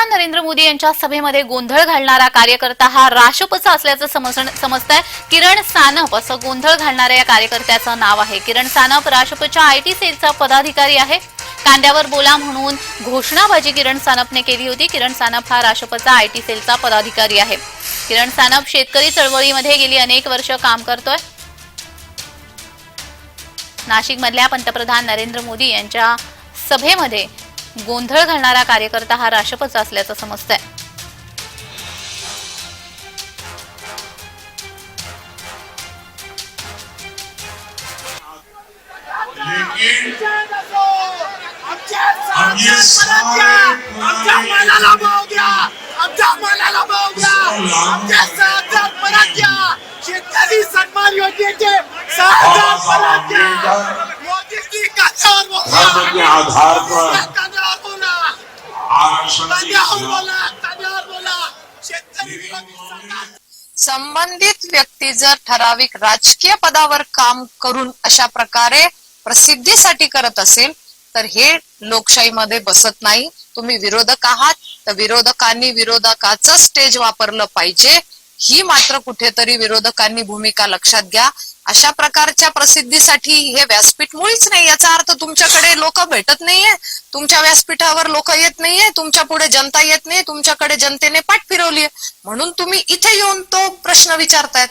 पंतप्रधान नरेंद्र मोदी यांच्या सभेमध्ये गोंधळ घालणारा कार्यकर्ता हा राशपचा असल्याचं समजत समजतंय. किरण सानप असं गोंधळ घालणाऱ्या या कार्यकर्त्याचं नाव आहे. किरण सानप आय आयटी सेलचा पदाधिकारी आहे. कांद्यावर बोला म्हणून घोषणाबाजी किरण सानपने केली होती. किरण सानप हा राष्ट्रपचा आयटी सेलचा पदाधिकारी आहे. किरण सानप शेतकरी चळवळीमध्ये गेली अनेक वर्ष काम करतोय. नाशिकमधल्या पंतप्रधान नरेंद्र मोदी यांच्या सभेमध्ये गोंधळ घालणारा कार्यकर्ता हा राष्ट्रपचा असल्याचं समजतंय. शेतकरी सन्मान योजनेचे सहा हजार परत द्या मोदीजी कांद्यावर धर्म के बोला आधार पर कांद्यावर बोला आरक्षण की कांद्यावर बोला कांद्यावर बोला शेतकरी विरोधी सरकार संबंधित व्यक्ती जर ठराविक राजकीय पदावर काम करून अशा प्रकारे प्रसिद्धीसाठी करत असेल तर हे लोकशाहीमध्ये बसत नाही. तुम्ही विरोधक आहात तर विरोधकांनी विरोधकाचं स्टेज वापरलं पाहिजे. ही मात्र कुठेतरी विरोधकांनी भूमिका लक्षात घ्या. अशा प्रकारच्या प्रसिद्धीसाठी हे व्यासपीठ मुळीच नाही. याचा अर्थ तुमच्याकडे लोक भेटत नाहीये. तुमच्या व्यासपीठावर लोक येत नाहीये. तुमच्यापुढे जनता येत नाही. तुमच्याकडे जनतेने पाठ फिरवलीये म्हणून तुम्ही इथे येऊन तो प्रश्न विचारतायत.